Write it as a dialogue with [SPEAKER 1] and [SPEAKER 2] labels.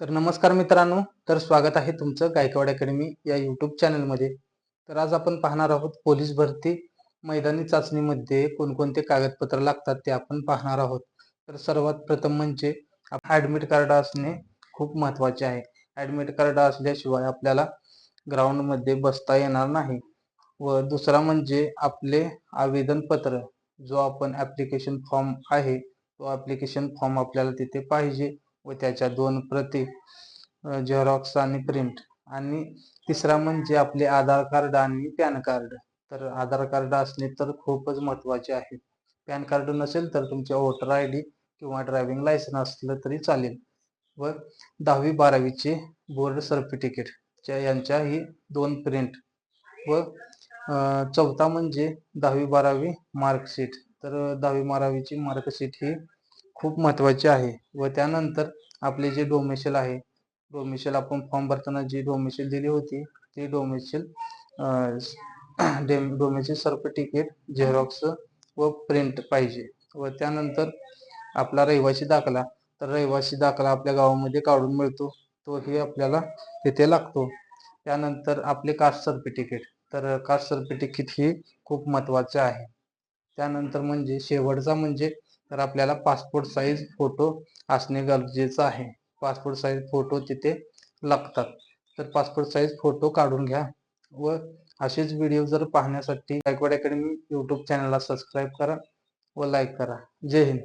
[SPEAKER 1] तर नमस्कार मित्रांनो तर स्वागत आहे तुमचं गायकवाड अकॅडमी या यूट्यूब चॅनलमध्ये तर आज आपण पाहणार आहोत पोलीस भरती मैदानी चाचणीमध्ये कोणकोणते कागदपत्र लागतात ते आपण पाहणार आहोत. तर सर्वात प्रथम म्हणजे ॲडमिट कार्ड असणे खूप महत्त्वाचे आहे. ॲडमिट कार्ड असल्याशिवाय आपल्याला ग्राउंडमध्ये बसता येणार नाही. व दुसरा म्हणजे आपले आवेदनपत्र जो आपण ॲप्लिकेशन फॉर्म आहे तो ॲप्लिकेशन फॉर्म आपल्याला तिथे पाहिजे. व त्याच्या दोन प्रती झेरॉक्स आणि प्रिंट आणि तिसरा म्हणजे आपले आधार कार्ड आणि पॅन कार्ड. तर आधार कार्ड असणे तर खूपच महत्त्वाचे आहे. पॅन कार्ड नसेल तर तुमचे वोटर आय डी किंवा ड्रायव्हिंग लायसन असलं तरी चालेल. व दहावी बारावीचे बोर्ड सर्टिफिकेट यांच्याही दोन प्रिंट व चौथा म्हणजे दहावी बारावी मार्कशीट तर दहावी बारावीची मार्कशीट ही खूप महत्त्वाचे आहे व त्यानंतर आपले जे डोमेशल आहे डोमेशल आपण फॉर्म भरताना जी डोमेशल दिली होती ती डोमेशल डोमेशल सर्टिफिकेट झेरॉक्स व प्रिंट पाहिजे. व त्यानंतर आपला रहिवासी दाखला तर रहिवासी दाखला आपल्या गावामध्ये काढून मिळतो. तोही आपल्याला तिथे लागतो. त्यानंतर आपले कास्ट सर्टिफिकेट तर कास्ट सर्टिफिकेट ही खूप महत्त्वाचे आहे. त्यानंतर म्हणजे शेवटचा म्हणजे तर आपल्याला पासपोर्ट साईज फोटो असणे गरजेचं आहे. पासपोर्ट साईज फोटो तिथे लागतात. तर पासपोर्ट साईज फोटो काढून घ्या व असेच व्हिडिओ जर पाहण्यासाठी गायकवाड अकॅडमी यूट्यूब चॅनलला सबस्क्राईब करा व लाईक करा. जय हिंद.